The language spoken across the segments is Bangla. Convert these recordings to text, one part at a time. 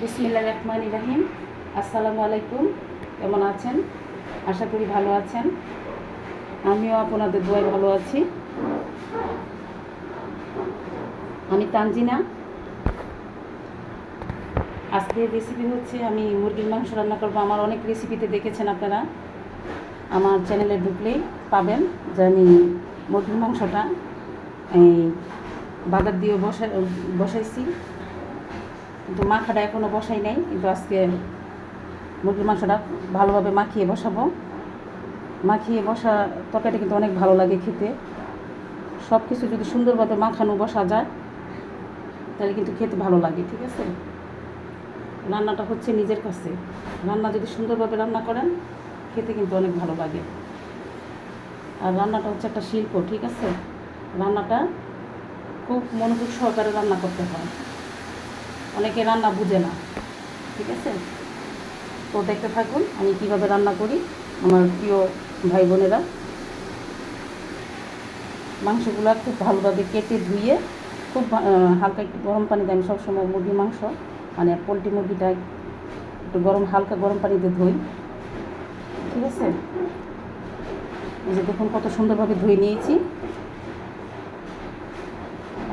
বিসমিল্লা রহমান ইরাহিম আসসালামু আলাইকুম। কেমন আছেন? আশা করি ভালো আছেন। আমিও আপনাদের দোয়ায় ভালো আছি। আমি তানজিনা। আজকের রেসিপি হচ্ছে, আমি মুরগির মাংস রান্না করব। আমার অনেক রেসিপিতে দেখেছেন আপনারা। আমার চ্যানেলে ঢুকলেই পাবেন যে আমি মুরগির মাংসটা, এই বাগার দিয়ে বসা, বসাইছি। কিন্তু মাখাটা এখনও বসাই নাই, কিন্তু আজকে মুরগির মাংসটা ভালোভাবে মাখিয়ে বসাবো। মাখিয়ে বসা তরকারিটা কিন্তু অনেক ভালো লাগে খেতে। সব কিছু যদি সুন্দরভাবে মাখানো বসা যায়, তাহলে কিন্তু খেতে ভালো লাগে, ঠিক আছে? রান্নাটা হচ্ছে নিজের কাছে। রান্না যদি সুন্দরভাবে রান্না করেন, খেতে কিন্তু অনেক ভালো লাগে। আর রান্নাটা হচ্ছে একটা শিল্প, ঠিক আছে? রান্নাটা খুব মনোযোগ সহকারে রান্না করতে হয়। অনেকে রান্না বুঝে না, ঠিক আছে? তো দেখতে থাকুন আমি কীভাবে রান্না করি, আমার প্রিয় ভাই বোনেরা। মাংসগুলো খুব ভালোভাবে কেটে ধুয়ে, খুব হালকা একটু গরম পানিতে আমি সবসময় মুরগির মাংস মানে পোলট্রি মুরগিটা একটু গরম, হালকা গরম পানিতে ধুই, ঠিক আছে? এই যে দেখুন কত সুন্দরভাবে ধুয়ে নিয়েছি।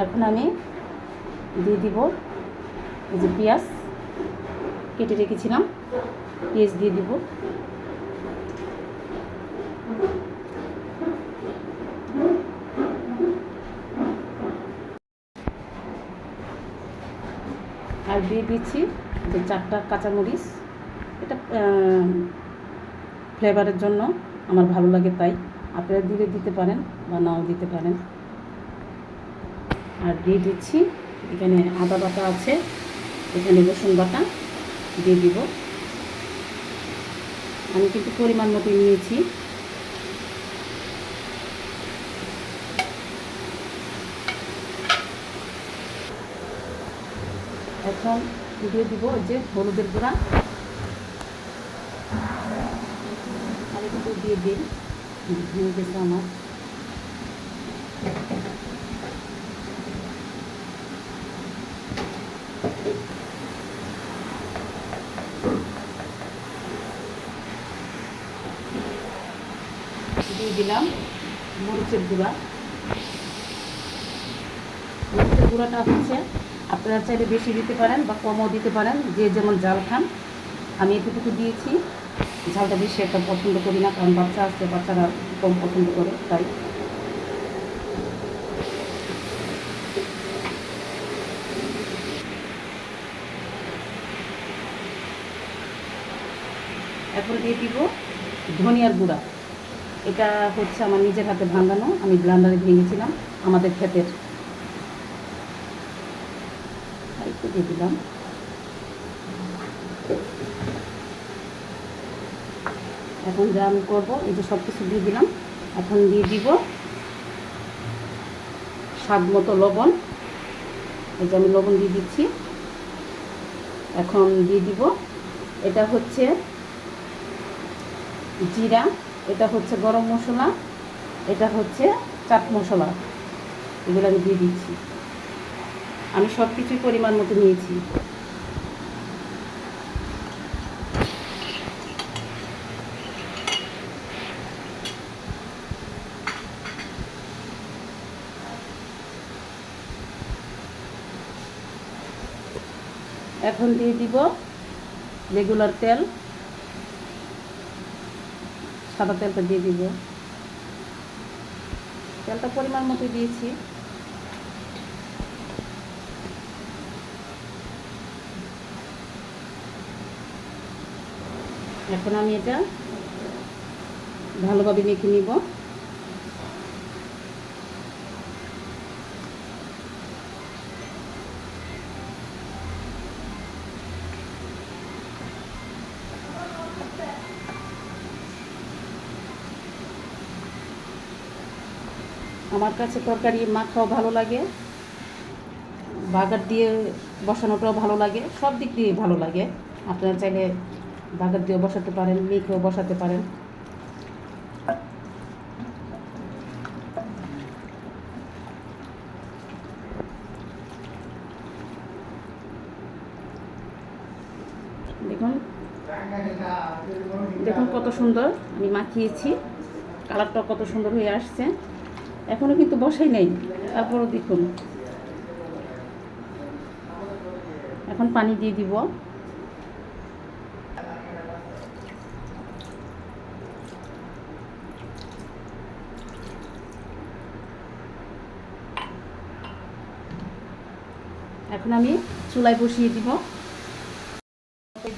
এখন আমি দিয়ে দিব এই যে পেঁয়াজ কেটে রেখেছিলাম, পেঁয়াজ দিয়ে দিব। আর দিয়ে দিচ্ছি যে চারটা কাঁচামরিচ। এটা ফ্লেভারের জন্য আমার ভালো লাগে তাই। আপনারা দিলে দিতে পারেন বা নাও দিতে পারেন। আর দিয়ে দিচ্ছি, এখানে আদা বাটা আছে। এখানে রসুন বাটা দিয়ে দিব। আমি কিন্তু পরিমাণ মতো নিয়েছি। এখন দিয়ে দিব যে হলুদের গুঁড়া। আর একটু দিয়ে দিন হয়ে গেছে আমার। দিয়ে দিলাম মরিচের গুঁড়া। মরিচের গুঁড়াটা হচ্ছে আপনারা চাইলে বেশি দিতে পারেন বা কমও দিতে পারেন, যে যেমন জাল খান। আমি এতটুকু দিয়েছি। ঝালটা বেশি একটা পছন্দ করি না, কারণ বাচ্চা আছে, বাচ্চারা কম পছন্দ করে, তাই। এখন দিয়ে দিব ধনিয়ার গুঁড়া। এটা হচ্ছে আমার নিজের হাতে ভাঙানো, আমি ব্লান্ডারে ভেঙেছিলাম, আমাদের ক্ষেতের। একটু দিয়ে দিলাম। এখন যা আমি করব, এই যে সব কিছু দিয়ে দিলাম। এখন দিয়ে দিব স্বাদ মতো লবণ। এই যে আমি লবণ দিয়ে দিচ্ছি। এখন দিয়ে দিব, এটা হচ্ছে জিরা। এটা হচ্ছে গরম মশলা, এটা হচ্ছে চাট মশলা। এগুলো আমি দিয়ে দিচ্ছি। আমি সব কিছুই পরিমাণ মতো নিয়েছি। এখন দিয়ে দিব রেগুলার তেল। সাদা তেলটা দিয়ে দিব। তেলটা পরিমাণ মতো দিয়েছি। এখন আমি এটা ভালোভাবে মেখে নিব। আমার কাছে তরকারি মাখাও ভালো লাগে। বাগার দিয়ে বসানোটাও ভালো লাগে। সব দিক দিয়ে ভালো লাগে। আপনারা চাইলে বাগার দিয়েও বসাতে পারেন, মেখেও বসাতে পারেন। দেখুন কত সুন্দর। আমি মাখিয়েছি। কালারটা কত সুন্দর হয়ে আসছে। এখনও কিন্তু বসাই নেই। তারপরও দেখুন। এখন পানি দিয়ে দিব। এখন আমি চুলায় বসিয়ে দিব।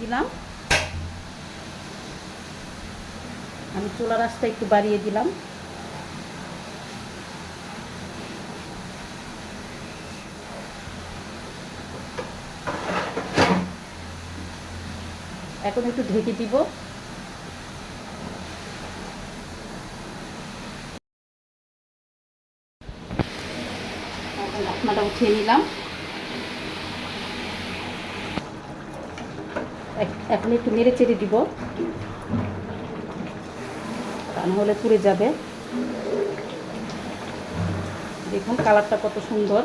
দিলাম। আমি চুলার আঁচটা একটু বাড়িয়ে দিলাম। এখন একটু ঢেকে দিব। উঠিয়ে নিলাম। এখন একটু নেড়ে চেড়ে দিব। তা নাহলে পুড়ে যাবে। দেখুন, কালারটা কত সুন্দর।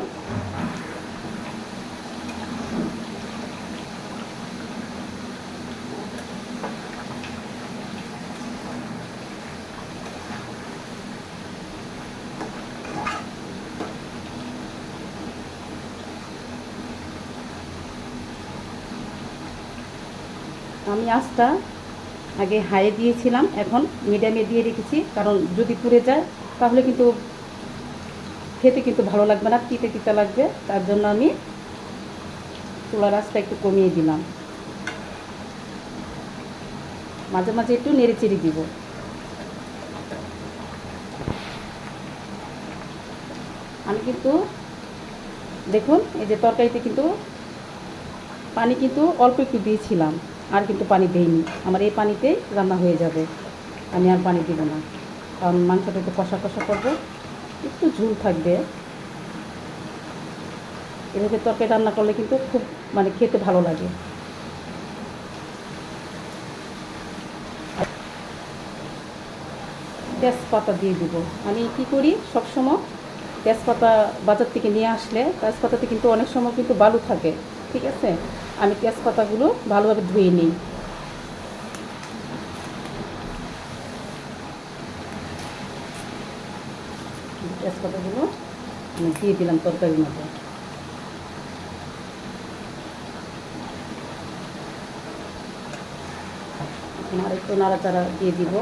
আমি আঁচটা আগে হাইয়ে দিয়েছিলাম, এখন মিডিয়ামে দিয়ে রেখেছি, কারণ যদি পুড়ে যায়, তাহলে কিন্তু খেতে কিন্তু ভালো লাগবে না, তিতে তিতে লাগবে, তার জন্য আমি চুলার আঁচটা একটু কমিয়ে দিলাম। মাঝে মাঝে একটু নেড়ে চেড়ে দিব। আমি কিন্তু, দেখুন, এই যে তরকারিতে কিন্তু পানি কিন্তু অল্প একটু দিয়েছিলাম। আর কিন্তু পানি দেইনি। আমার এই পানিতেই রান্না হয়ে যাবে। আমি আর পানি দিব না। কারণ মাংসটা একটু কষা কষা করব, একটু ঝুল থাকবে। এভাবে তরকারি রান্না করলে কিন্তু খুব মানে খেতে ভালো লাগে। তেজপাতা দিয়ে দিব। আমি কি করি, সবসময় তেজপাতা বাজার থেকে নিয়ে আসলে, তেজপাতাতে কিন্তু অনেক সময় কিন্তু বালু থাকে। ঠিক আছে? আমি তেজপাতাগুলো ভালোভাবে ধুয়ে নিই। তেজপাতাগুলো আমি দিয়ে দিলাম তরকারির মধ্যে। আর একটু নাড়াচাড়া দিয়ে দিব।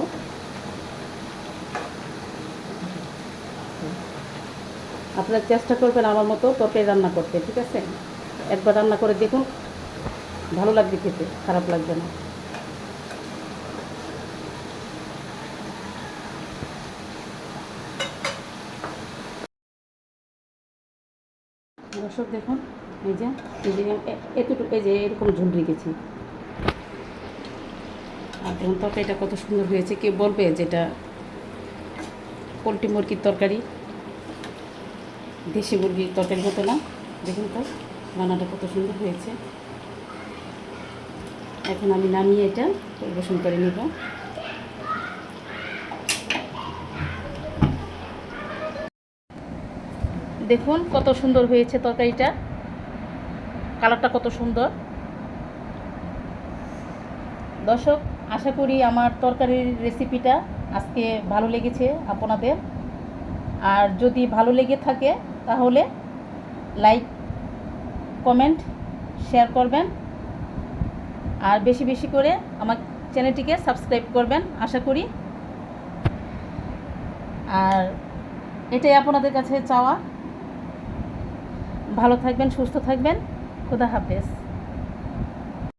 আপনারা চেষ্টা করবেন আমার মতো তরকারি রান্না করতে, ঠিক আছে? একবার রান্না করে দেখুন ভালো লাগবে খেতে, খারাপ লাগবে না। দর্শক দেখুন, এই যে এই যে এতটুকু, এই যে, এরকম ঝুল রেখেছি। আর দেখুন তরকারিটা কত সুন্দর হয়েছে, কেউ বলবে যেটা পোলট্রি মুরগির তরকারি, দেশি মুরগির তরকারি মতো না। দেখুন তো, রান্নাটা কত সুন্দর হয়েছে। এখন আমি নামিয়ে এটা পরিবেশন করে নেব। দেখুন কত সুন্দর হয়েছে তরকারিটা। কালারটা কত সুন্দর। দর্শক, আশা করি আমার তরকারির রেসিপিটা আজকে ভালো লেগেছে আপনাদের। আর যদি ভালো লেগে থাকে, তাহলে লাইক, কমেন্ট, শেয়ার করবেন। আর বেশি বেশি করে আমার চ্যানেলটিকে সাবস্ক্রাইব করবেন, আশা করি। আর এটাই আপনাদের কাছে চাওয়া। ভালো থাকবেন, সুস্থ থাকবেন। খুদা হাফেজ।